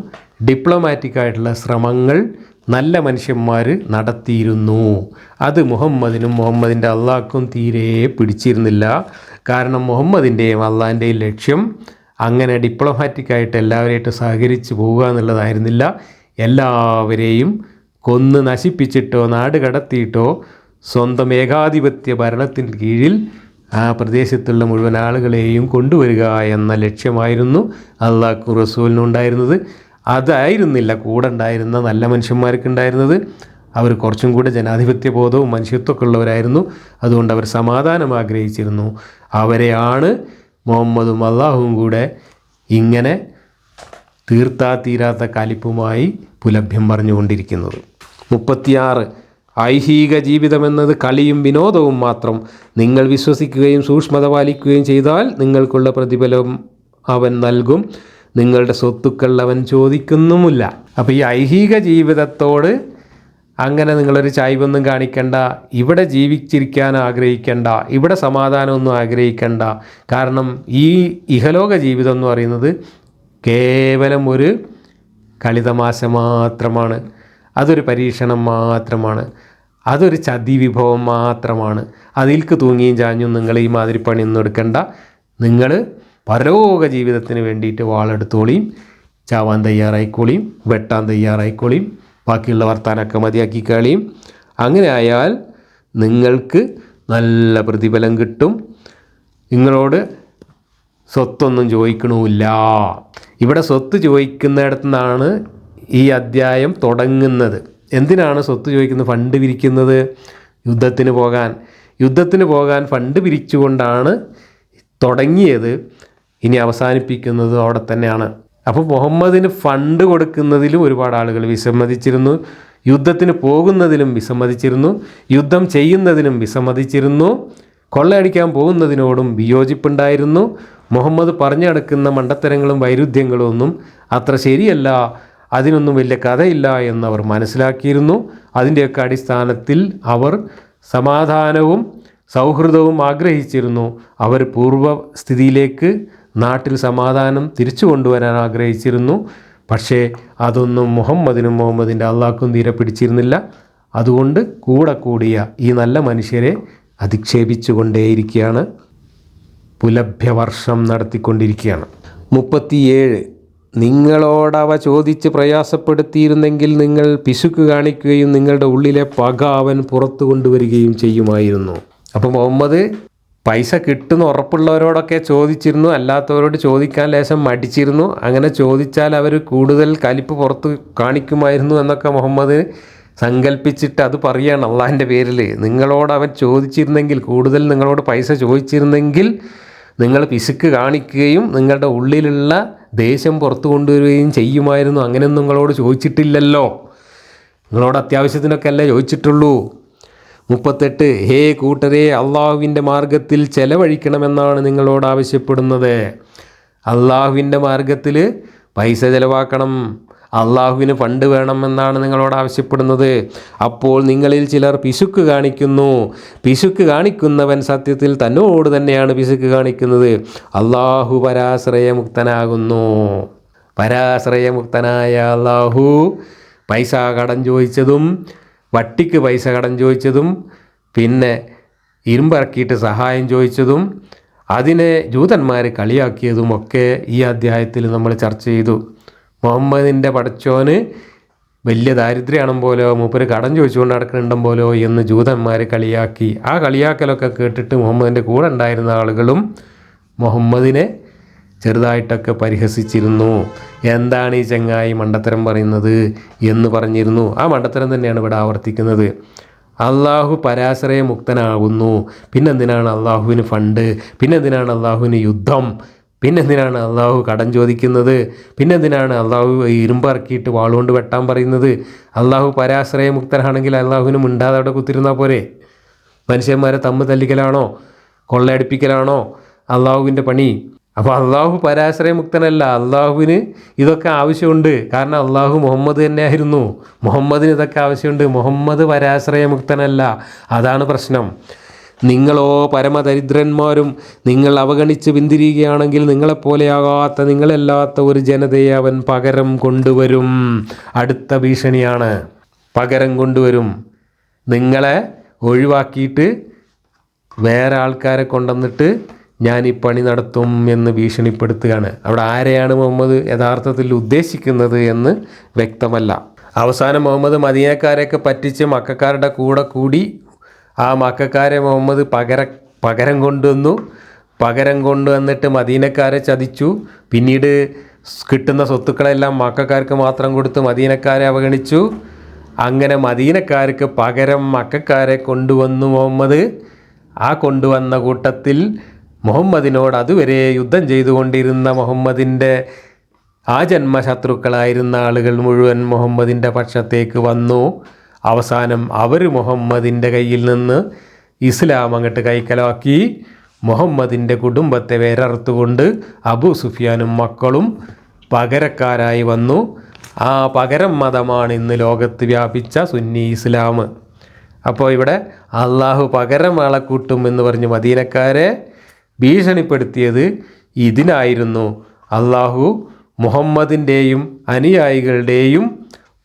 ഡിപ്ലോമാറ്റിക് ആയിട്ടുള്ള ശ്രമങ്ങൾ നല്ല മനുഷ്യന്മാർ നടത്തിയിരുന്നു. അത് മുഹമ്മദിനും മുഹമ്മദിന്റെ അള്ളാഹ്ക്കും തീരെ പിടിച്ചിരുന്നില്ല. കാരണം മുഹമ്മദിന്റെയും അള്ളാഹിന്റെയും ലക്ഷ്യം അങ്ങനെ ഡിപ്ലോമാറ്റിക് ആയിട്ട് എല്ലാവരെയായിട്ട് സഹകരിച്ച് പോവുക എന്നുള്ളതായിരുന്നില്ല. എല്ലാവരെയും കൊന്ന് നശിപ്പിച്ചിട്ടോ നാട് കടത്തിയിട്ടോ സ്വന്തം ഏകാധിപത്യ ഭരണത്തിന് കീഴിൽ ആ പ്രദേശത്തുള്ള മുഴുവൻ ആളുകളെയും കൊണ്ടുവരിക എന്ന ലക്ഷ്യമായിരുന്നു അള്ളാഹു റസൂലിനുണ്ടായിരുന്നത് അതായിരുന്നില്ല. കൂടെ ഉണ്ടായിരുന്ന നല്ല മനുഷ്യന്മാർക്ക് ഉണ്ടായിരുന്നത് അവർ കുറച്ചും കൂടെ ജനാധിപത്യ ബോധവും മനുഷ്യത്വമൊക്കെ ഉള്ളവരായിരുന്നു. അതുകൊണ്ട് അവർ സമാധാനം ആഗ്രഹിച്ചിരുന്നു. അവരെയാണ് മുഹമ്മദും അള്ളാഹുവും കൂടെ ഇങ്ങനെ തീർത്താ തീരാത്ത കലിപ്പുമായി പുലഭ്യം പറഞ്ഞുകൊണ്ടിരിക്കുന്നത്. മുപ്പത്തിയാറ്. ഐഹിക ജീവിതമെന്നത് കളിയും വിനോദവും മാത്രം. നിങ്ങൾ വിശ്വസിക്കുകയും സൂക്ഷ്മത പാലിക്കുകയും ചെയ്താൽ നിങ്ങൾക്കുള്ള പ്രതിഫലം അവൻ നൽകും. നിങ്ങളുടെ സ്വത്തുക്കൾ അവൻ ചോദിക്കുന്നുമില്ല. അപ്പോൾ ഈ ഐഹിക ജീവിതത്തോട് അങ്ങനെ നിങ്ങളൊരു ചായ്വൊന്നും കാണിക്കണ്ട. ഇവിടെ ജീവിച്ചിരിക്കാൻ ആഗ്രഹിക്കണ്ട. ഇവിടെ സമാധാനമൊന്നും ആഗ്രഹിക്കണ്ട. കാരണം ഈ ഇഹലോക ജീവിതം എന്ന് പറയുന്നത് കേവലം ഒരു കളിതമാശ മാത്രമാണ്. അതൊരു പരീക്ഷണം മാത്രമാണ്. അതൊരു ചതി വിഭവം മാത്രമാണ്. അതിൽക്ക് തൂങ്ങിയും ചാഞ്ഞും നിങ്ങൾ ഈ മാതിരി പണിയൊന്നും എടുക്കണ്ട. നിങ്ങൾ പരലോക ജീവിതത്തിന് വേണ്ടിയിട്ട് വാളെടുത്തോളിയും ചാവാൻ തയ്യാറായിക്കോളിയും വെട്ടാൻ തയ്യാറായിക്കോളിയും ബാക്കിയുള്ള വർത്താനൊക്കെ മതിയാക്കി കളിയും. അങ്ങനെ ആയാൽ നിങ്ങൾക്ക് നല്ല പ്രതിഫലം കിട്ടും. നിങ്ങളോട് സ്വത്തൊന്നും ചോദിക്കണമില്ല. ഇവിടെ സ്വത്ത് ചോദിക്കുന്നിടത്തു നിന്നാണ് ഈ അദ്ധ്യായം തുടങ്ങുന്നത്. എന്തിനാണ് സ്വത്ത് ചോദിക്കുന്നത് ഫണ്ട് പിരിക്കുന്നത് യുദ്ധത്തിന് പോകാൻ. യുദ്ധത്തിന് പോകാൻ ഫണ്ട് പിരിച്ചുകൊണ്ടാണ് തുടങ്ങിയത്. ഇനി അവസാനിപ്പിക്കുന്നത് അവിടെ തന്നെയാണ്. അപ്പോൾ മുഹമ്മദിന് ഫണ്ട് കൊടുക്കുന്നതിലും ഒരുപാട് ആളുകൾ വിസമ്മതിച്ചിരുന്നു. യുദ്ധത്തിന് പോകുന്നതിലും വിസമ്മതിച്ചിരുന്നു. യുദ്ധം ചെയ്യുന്നതിനും വിസമ്മതിച്ചിരുന്നു. കൊള്ളയടിക്കാൻ പോകുന്നതിനോടും വിയോജിപ്പുണ്ടായിരുന്നു. മുഹമ്മദ് പറഞ്ഞു നടക്കുന്ന മണ്ടത്തരങ്ങളും വൈരുദ്ധ്യങ്ങളും ഒന്നും അത്ര ശരിയല്ല. അതിനൊന്നും വലിയ കഥയില്ല എന്നവർ മനസ്സിലാക്കിയിരുന്നു. അതിന്റെയൊക്കെ അടിസ്ഥാനത്തിൽ അവർ സമാധാനവും സൗഹൃദവും ആഗ്രഹിച്ചിരുന്നു. അവർ പൂർവസ്ഥിതിയിലേക്ക് നാട്ടിൽ സമാധാനം തിരിച്ചു കൊണ്ടുവരാൻ ആഗ്രഹിച്ചിരുന്നു. പക്ഷേ അതൊന്നും മുഹമ്മദിനും മുഹമ്മദിന്റെ അള്ളാഹ്ക്കും തീരെ പിടിച്ചിരുന്നില്ല. അതുകൊണ്ട് കൂടെ കൂടിയ ഈ നല്ല മനുഷ്യരെ അധിക്ഷേപിച്ചുകൊണ്ടേയിരിക്കുകയാണ്. പുലഭ്യവർഷം നടത്തിക്കൊണ്ടിരിക്കുകയാണ്. മുപ്പത്തിയേഴ്. നിങ്ങളോടവ ചോദിച്ച് പ്രയാസപ്പെടുത്തിയിരുന്നെങ്കിൽ നിങ്ങൾ പിശുക്ക് കാണിക്കുകയും നിങ്ങളുടെ ഉള്ളിലെ പക അവൻ പുറത്തു കൊണ്ടുവരികയും ചെയ്യുമായിരുന്നു. അപ്പോൾ മുഹമ്മദ് പൈസ കിട്ടുന്ന ഉറപ്പുള്ളവരോടൊക്കെ ചോദിച്ചിരുന്നു. അല്ലാത്തവരോട് ചോദിക്കാൻ ലേശം മടിച്ചിരുന്നു. അങ്ങനെ ചോദിച്ചാൽ അവർ കൂടുതൽ കലിപ്പ് പുറത്ത് കാണിക്കുമായിരുന്നു എന്നൊക്കെ മുഹമ്മദ് സങ്കല്പിച്ചിട്ട് അത് പറയുകയാണ് അള്ളാഹിന്റെ പേരിൽ. നിങ്ങളോട് അവൻ ചോദിച്ചിരുന്നെങ്കിൽ കൂടുതൽ നിങ്ങളോട് പൈസ ചോദിച്ചിരുന്നെങ്കിൽ നിങ്ങൾ പിശുക്ക് കാണിക്കുകയും നിങ്ങളുടെ ഉള്ളിലുള്ള ദേഷ്യം പുറത്തു കൊണ്ടുവരികയും ചെയ്യുമായിരുന്നു. അങ്ങനെയൊന്നും നിങ്ങളോട് ചോദിച്ചിട്ടില്ലല്ലോ. നിങ്ങളോട് അത്യാവശ്യത്തിനൊക്കെ അല്ലേ ചോദിച്ചിട്ടുള്ളൂ. മുപ്പത്തെട്ട് ഹേ കൂട്ടരെ അള്ളാഹുവിന്റെ മാർഗത്തിൽ ചെലവഴിക്കണമെന്നാണ് നിങ്ങളോട് ആവശ്യപ്പെടുന്നത്. അള്ളാഹുവിന്റെ മാർഗത്തിൽ പൈസ ചിലവാക്കണം. അള്ളാഹുവിന് ഫണ്ട് വേണമെന്നാണ് നിങ്ങളോട് ആവശ്യപ്പെടുന്നത്. അപ്പോൾ നിങ്ങളിൽ ചിലർ പിശുക്ക് കാണിക്കുന്നു. പിശുക്ക് കാണിക്കുന്നവൻ സത്യത്തിൽ തന്നോട് തന്നെയാണ് പിശുക്ക് കാണിക്കുന്നത്. അള്ളാഹു പരാശ്രയമുക്തനാകുന്നു. പരാശ്രയമുക്തനായ അള്ളാഹു പൈസ കടം ചോദിച്ചതും വട്ടിക്ക് പൈസ കടം ചോദിച്ചതും പിന്നെ ഇരുമ്പിറക്കിയിട്ട് സഹായം ചോദിച്ചതും അതിനെ ജൂതന്മാർ കളിയാക്കിയതുമൊക്കെ ഈ അധ്യായത്തിൽ നമ്മൾ ചർച്ച ചെയ്തു. മുഹമ്മദിന്റെ പടച്ചോന് വലിയ ദാരിദ്ര്യമാണം പോലോ മൂപ്പര് കടം ചോദിച്ചുകൊണ്ട് നടക്കുന്നുണ്ടെന്ന് പോലോ എന്ന് ജൂതന്മാർ കളിയാക്കി. ആ കളിയാക്കലൊക്കെ കേട്ടിട്ട് മുഹമ്മദിന്റെ കൂടെ ഉണ്ടായിരുന്ന ആളുകളും മുഹമ്മദിനെ ചെറുതായിട്ടൊക്കെ പരിഹസിച്ചിരുന്നു. എന്താണ് ഈ ചങ്ങായി മണ്ടത്തരം പറയുന്നത് എന്ന് പറഞ്ഞിരുന്നു. ആ മണ്ടത്തരം തന്നെയാണ് ഇവിടെ ആവർത്തിക്കുന്നത്. അള്ളാഹു പരാശ്രയ മുക്തനാകുന്നു പിന്നെന്തിനാണ് അള്ളാഹുവിന് ഫണ്ട്? പിന്നെന്തിനാണ് അള്ളാഹുവിന് യുദ്ധം? പിന്നെന്തിനാണ് അള്ളാഹു കടം ചോദിക്കുന്നത്? പിന്നെന്തിനാണ് അള്ളാഹു ഇരുമ്പിറക്കിയിട്ട് വാളുകൊണ്ട് വെട്ടാൻ പറയുന്നത്? അള്ളാഹു പരാശ്രയ മുക്തനാണെങ്കിൽ അള്ളാഹുവിന് മിണ്ടാതെ അവിടെ കുത്തിരുന്നാൽ പോരെ? മനുഷ്യന്മാരെ തമ്മ് തല്ലിക്കലാണോ? കൊള്ളയടിപ്പിക്കലാണോ? അള്ളാഹുവിന്റെ പണി അപ്പോൾ അള്ളാഹു പരാശ്രയമുക്തനല്ല. അള്ളാഹുവിന് ഇതൊക്കെ ആവശ്യമുണ്ട്. കാരണം അള്ളാഹു മുഹമ്മദ് തന്നെയായിരുന്നു. മുഹമ്മദിന് ഇതൊക്കെ ആവശ്യമുണ്ട്. മുഹമ്മദ് പരാശ്രയമുക്തനല്ല. അതാണ് പ്രശ്നം. നിങ്ങളോ പരമദരിദ്രന്മാരും നിങ്ങൾ അവഗണിച്ച് പിന്തിരിയുകയാണെങ്കിൽ നിങ്ങളെപ്പോലെയാകാത്ത നിങ്ങളല്ലാത്ത ഒരു ജനതയെ അവൻ പകരം കൊണ്ടുവരും. അടുത്ത ഭീഷണിയാണ്. പകരം കൊണ്ടുവരും. നിങ്ങളെ ഒഴിവാക്കിയിട്ട് വേറെ ആൾക്കാരെ കൊണ്ടുവന്നിട്ട് ഞാൻ ഈ പണി നടത്തും എന്ന് ഭീഷണിപ്പെടുത്തുകയാണ്. അവിടെ ആരെയാണ് മുഹമ്മദ് യഥാർത്ഥത്തിൽ ഉദ്ദേശിക്കുന്നത് എന്ന് വ്യക്തമല്ല. അവസാനം മുഹമ്മദ് മദീനക്കാരെയൊക്കെ പറ്റിച്ച് മക്കാരുടെ കൂടെ കൂടി ആ മക്കാരെ മുഹമ്മദ് പകര പകരം കൊണ്ടുവന്നു. പകരം കൊണ്ടുവന്നിട്ട് മദീനക്കാരെ ചതിച്ചു. പിന്നീട് കിട്ടുന്ന സ്വത്തുക്കളെല്ലാം മക്കാർക്ക് മാത്രം കൊടുത്ത് മദീനക്കാരെ അവഗണിച്ചു. അങ്ങനെ മദീനക്കാർക്ക് പകരം മക്കാരെ കൊണ്ടുവന്നു മുഹമ്മദ്. ആ കൊണ്ടുവന്ന കൂട്ടത്തിൽ മുഹമ്മദിനോട് അതുവരെ യുദ്ധം ചെയ്തുകൊണ്ടിരുന്ന മുഹമ്മദിന്റെ ആ ജന്മശത്രുക്കളായിരുന്ന ആളുകൾ മുഴുവൻ മുഹമ്മദിന്റെ പക്ഷത്തേക്ക് വന്നു. അവസാനം അവർ മുഹമ്മദിന്റെ കയ്യിൽ നിന്ന് ഇസ്ലാം അങ്ങോട്ട് കൈക്കലാക്കി. മുഹമ്മദിന്റെ കുടുംബത്തെ വേരറുത്തുകൊണ്ട് അബു സുഫിയാനും മക്കളും പകരക്കാരായി വന്നു. ആ പകരം മതമാണ് ഇന്ന് ലോകത്ത് വ്യാപിച്ച സുന്നി ഇസ്ലാം. അപ്പോൾ ഇവിടെ അള്ളാഹു പകരം ആളെ കൂട്ടും എന്ന് പറഞ്ഞ് മദീനക്കാരെ. ഭീഷണിപ്പെടുത്തിയത് ഇതിനായിരുന്നു. അള്ളാഹു മുഹമ്മദിന്റെയും അനുയായികളുടെയും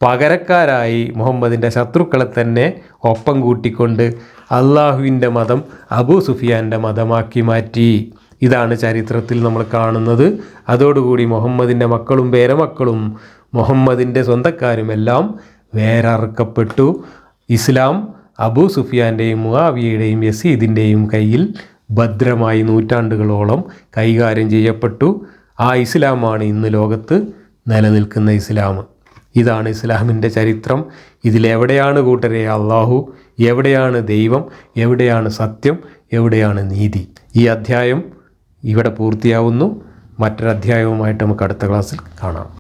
പകരക്കാരായി മുഹമ്മദിന്റെ ശത്രുക്കളെ തന്നെ ഒപ്പം കൂട്ടിക്കൊണ്ട് അള്ളാഹുവിന്റെ മതം അബൂ സുഫിയാന്റെ മതമാക്കി മാറ്റി. ഇതാണ് ചരിത്രത്തിൽ നമ്മൾ കാണുന്നത്. അതോടുകൂടി മുഹമ്മദിന്റെ മക്കളും പേരമക്കളും മുഹമ്മദിന്റെ സ്വന്തക്കാരുമെല്ലാം വേററക്കപ്പെട്ടു ഇസ്ലാം അബൂ സുഫിയാന്റെയും മുആവിയയുടെയും യസീദിന്റെയും കയ്യിൽ ഭദ്രമായി നൂറ്റാണ്ടുകളോളം കൈകാര്യം ചെയ്യപ്പെട്ടു. ആ ഇസ്ലാമാണ് ഇന്ന് ലോകത്ത് നിലനിൽക്കുന്ന ഇസ്ലാം. ഇതാണ് ഇസ്ലാമിന്റെ ചരിത്രം. ഇതിലെവിടെയാണ് കൂട്ടരെ? അള്ളാഹു. എവിടെയാണ് ദൈവം? എവിടെയാണ് സത്യം? എവിടെയാണ് നീതി? ഈ അധ്യായം ഇവിടെ പൂർത്തിയാവുന്നു. മറ്റൊരധ്യായവുമായിട്ട് നമുക്ക് അടുത്ത ക്ലാസ്സിൽ കാണാം.